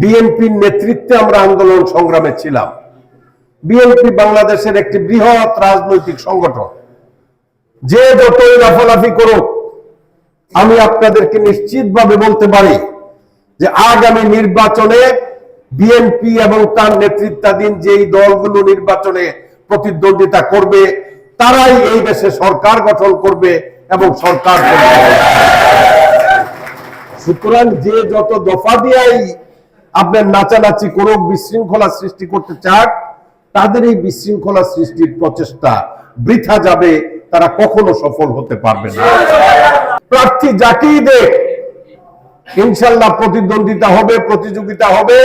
বিএনপির নেতৃত্বে আমরা আন্দোলন সংগ্রামে ছিলাম। বিএনপি বাংলাদেশের একটি বৃহৎ রাজনৈতিক সংগঠন। যে যতই লাফালাফি করুক, আমি আপনাদেরকে নিশ্চিতভাবে বলতে পারি যে আগামী নির্বাচনে বিএনপি এবং তার নেতৃত্বাধীন যেই দলগুলো নির্বাচনে প্রতিদ্বন্দ্বিতা করবে, তারাই এই দেশে সরকার গঠন করবে এবং সরকার সুতরাং যে যত দফা দিয়াই আপনার নাচানাচি কোন বিশৃঙ্খলা সৃষ্টি করতে চাক, তাদের এই বিশৃঙ্খলা সৃষ্টির প্রচেষ্টা বৃথা যাবে, তারা কখনো সফল হতে পারবে না। প্রার্থী যাকেই দেখ, ইনশাল্লাহ প্রতিদ্বন্দ্বিতা হবে, প্রতিযোগিতা হবে।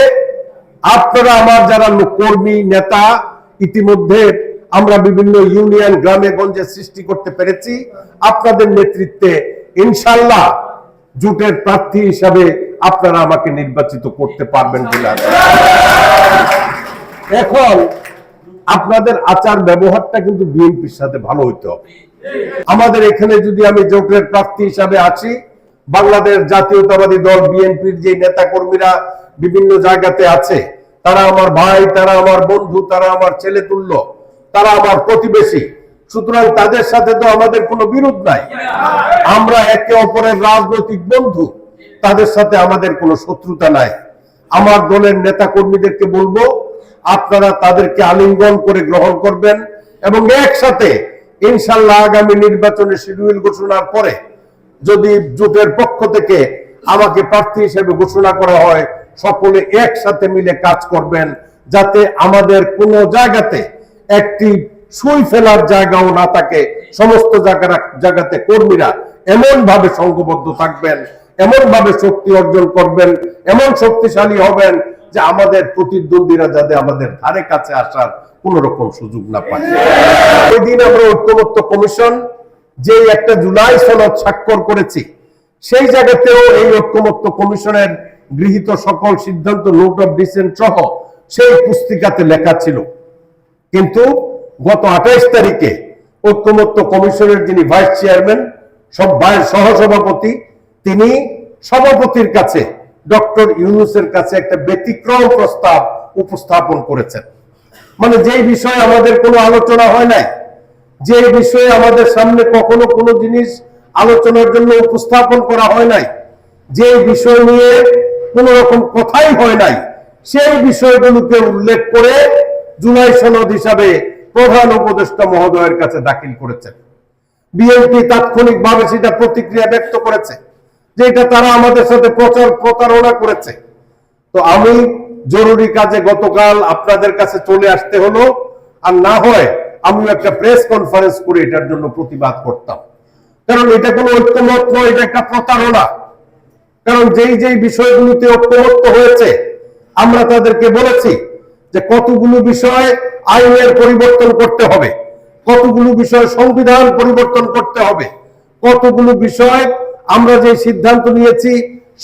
আপনারা আমার যারা কর্মী, নেতা, ইতিমধ্যে আমরা বিভিন্ন ইউনিয়ন, গ্রামে, গঞ্জে সৃষ্টি করতে পেরেছি। আপনাদের নেতৃত্বে ইনশাল্লাহ জুটের প্রার্থী হিসাবে আপনারা আমাকে নির্বাচিত করতে পারবেন বলে এখন আপনাদের আচার ব্যবহারটা কিন্তু বিএনপির সাথে ভালো হইতে হবে। আমাদের এখানে যদি আমি জোটের প্রার্থী হিসাবে আছি, বাংলাদেশ জাতীয়তাবাদী দল, বিএনপির যে নেতা কর্মীরা বিভিন্ন জায়গাতে আছে, তারা আমার ভাই, তারা আমার বন্ধু, তারা আমার ছেলে তুল্য, তারা আমার প্রতিবেশী, সুতরাং তাদের সাথে তো আমাদের কোনো বিরোধ নাই। আমরা একে অপরের রাজনৈতিক বন্ধু। তাদের সাথে আমাদের কোনো শত্রুতা নাই। আমার দলের নেতা কর্মীদেরকে বলব, আপনারা তাদেরকে আলিঙ্গন করে গ্রহণ করবেন এবং একসাথে ইনশাল্লাহ আগামী নির্বাচনের শিডিউল ঘোষণার পরে যদি জোটের পক্ষ থেকে আমাকে প্রার্থী হিসেবে ঘোষণা করা হয়, সকলে একসাথে মিলে কাজ করবেন যাতে আমাদের কোনো জায়গাতে একটি সুই ফেলার জায়গাও না থাকে। সমস্ত জায়গা জায়গাতে কর্মীরা এমন ভাবে সংঘবদ্ধ থাকবেন এমন ভাবে শক্তি অর্জন করবেন, এমন শক্তিশালী হবেন যে আমাদের প্রতিদ্বন্দ্বীরা যাতে আমাদের ধারে কাছে আসার কোন রকম সুযোগ না পায়। ওই দিন আমরা ঐক্যমত্য কমিশন যে একটা জুলাই সনদ স্বাক্ষর করেছি, সেই জায়গাতেও এই ঐক্যমত্য কমিশনের গৃহীত সকল সিদ্ধান্ত, নোট অফ ডিসেন্ট সহ সেই পুস্তিকাতে লেখা ছিল। কিন্তু গত আঠাইশ তারিখে ঐক্যমত্য কমিশনের যিনি ভাইস চেয়ারম্যান, সব সহসভাপতি তিনি সভাপতির কাছে, ডক্টর ইউনুসের কাছে একটা ব্যতিক্রম প্রস্তাব উপস্থাপন করেছেন। মানে যেই বিষয়ে আমাদের কোনো আলোচনা হয় নাই যে বিষয়ে আমাদের সামনে কখনো কোনো জিনিস আলোচনার জন্য উপস্থাপন করা হয় নাই যে বিষয় নিয়ে কোন রকম কথাই হয় নাই, সেই বিষয়গুলোকে উল্লেখ করে জুলাই সনদ হিসাবে প্রধান উপদেষ্টা মহোদয়ের কাছে দাখিল করেছেন। বিএনপি তাৎক্ষণিকভাবে সেটা প্রতিক্রিয়া ব্যক্ত করেছে। যে এটা তারা আমাদের সাথে প্রচার প্রতারণা করেছে। তো আমি জরুরি কাজে গতকাল আপনাদের কাছে চলে আসতে হলো। আর না হয় আমি একটা প্রেস কনফারেন্স করে এটার জন্য প্রতিবাদ করতাম। কারণ এটা কোনো ঐক্যমত নয়, এটা একটা প্রতারণা। কারণ যেই যেই বিষয়গুলোতে ঐক্যমত্য হয়েছে, আমরা তাদেরকে বলেছি যে কতগুলো বিষয় আইনের পরিবর্তন করতে হবে, কতগুলো বিষয় সংবিধান পরিবর্তন করতে হবে, কতগুলো বিষয় আমরা যে সিদ্ধান্ত নিয়েছি,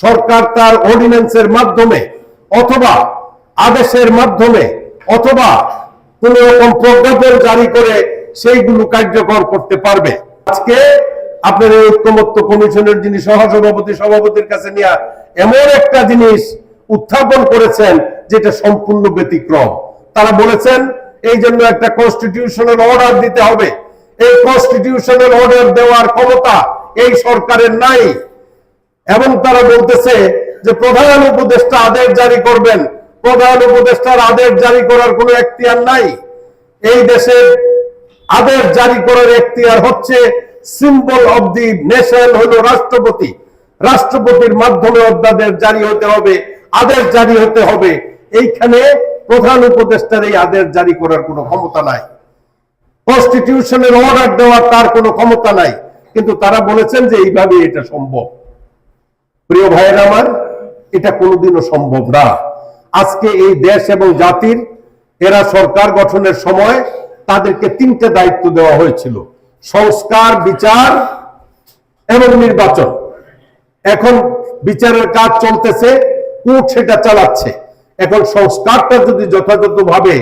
সরকার তার অর্ডিন্যান্সের মাধ্যমে অথবা আদেশের মাধ্যমে অথবা কোন রকম প্রজ্ঞাপন জারি করে সেইগুলো কার্যকর করতে পারবে। আজকে আপনার এই ঐক্যমত্য কমিশনের যিনি সহসভাপতি, সভাপতির কাছে নিয়ে এমন একটা জিনিস উত্থাপন করেছেন যেটা সম্পূর্ণ ব্যতিক্রম। তারা বলেছেন, এই জন্য একটা কনস্টিটিউশনাল অর্ডার দিতে হবে। এই কনস্টিটিউশনাল অর্ডার দেওয়ার ক্ষমতা এই সরকারের নাই। এবং তারা বলতেছে যে প্রধান উপদেষ্টা আদেশ জারি করবেন। প্রধান উপদেষ্টার আদেশ জারি করার কোনো এখতিয়ার নাই। এই দেশের আদেশ জারি করার এখতিয়ার হচ্ছে সিম্বল অব দি নেশন হলো রাষ্ট্রপতি। রাষ্ট্রপতির মাধ্যমে অধ্যাদেশ জারি হতে হবে, আদেশ জারি হতে হবে। এইখানে প্রধান উপদেষ্টার এই আদেশ জারি করার কোনো ক্ষমতা নাই। কনস্টিটিউশনের অর্ডার দেওয়ার তার কোনো ক্ষমতা নাই। কিন্তু তারা বলেছেন যে এইভাবে এটা সম্ভব। প্রিয় ভাইয়ের আমার, এটা কোনোদিনও সম্ভব না। আজকে এই দেশ এবং জাতির, এরা সরকার গঠনের সময় তাদেরকে তিনটে দায়িত্ব দেওয়া হয়েছিল। সংস্কার, বিচার এবং নির্বাচন। এখন বিচারের কাজ চলতেছে, কোর্ট সেটা চালাচ্ছে। এখন সংস্কারটা যদি যথাযথভাবে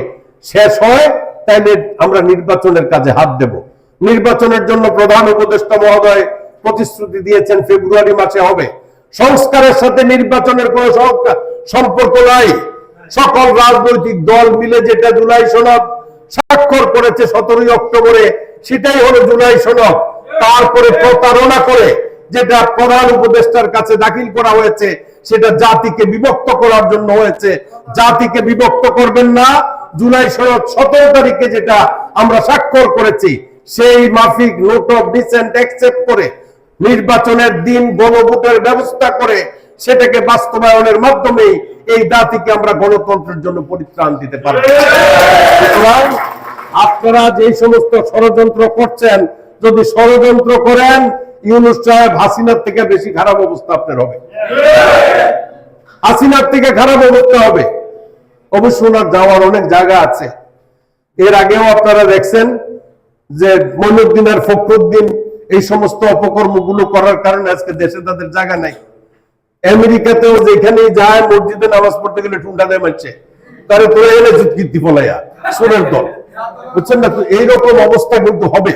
শেষ হয় তাহলে আমরা নির্বাচনের কাজে হাত দেব। নির্বাচনের জন্য প্রধান উপদেষ্টা মহোদয় প্রতিশ্রুতি দিয়েছেন, ফেব্রুয়ারি মাসে হবে। সংস্কারের সাথে নির্বাচনের কোনো সম্পর্ক নাই। সকল রাজনৈতিক দল মিলে যেটা জুলাই সনদ স্বাক্ষর করেছে সতেরোই অক্টোবরে, সেটাই হলো জুলাই সনদ। তারপরে প্রতারণা করে যেটা প্রধান উপদেষ্টার কাছে দাখিল করা হয়েছে, সেটা জাতিকে বিভক্ত করার জন্য হয়েছে। জাতিকে বিভক্ত করবেন না। জুলাই সনদ সতেরো তারিখে যেটা আমরা স্বাক্ষর করেছি সেই মাফিক নোট অফ ডিসেন্ট অ্যাকসেপ্ট করে নির্বাচনের দিন গণভোটের ব্যবস্থা করে সেটাকে বাস্তবায়নের মাধ্যমে এই জাতিকে আমরা গণতন্ত্রের জন্য পরিত্রাণ দিতে পারি। আপনারা যে সমস্ত ষড়যন্ত্র করছেন, যদি ষড়যন্ত্র করেন, ইউনুস সাহেব হাসিনার থেকে বেশি খারাপ অবস্থা আপনার হবে। হাসিনার থেকে খারাপ অবস্থা হবে। অবশ্য ওনার যাওয়ার অনেক জায়গা আছে। এর আগেও আপনারা দেখছেন যে মনুদ্দিন আর ফখরুদ্দিন এই সমস্ত অপকর্মগুলো করার কারণে আজকে দেশে তাদের জায়গা নাই। আমেরিকাতেও যেখানে যায় মসজিদে নামাজ পড়তে গেলে ঠুন্ডা দেয় মারছে। তারা তোরা এলে কীর্তি ফলাইয়া সোনার দল। বুঝছেন না? তো এইরকম অবস্থা কিন্তু হবে।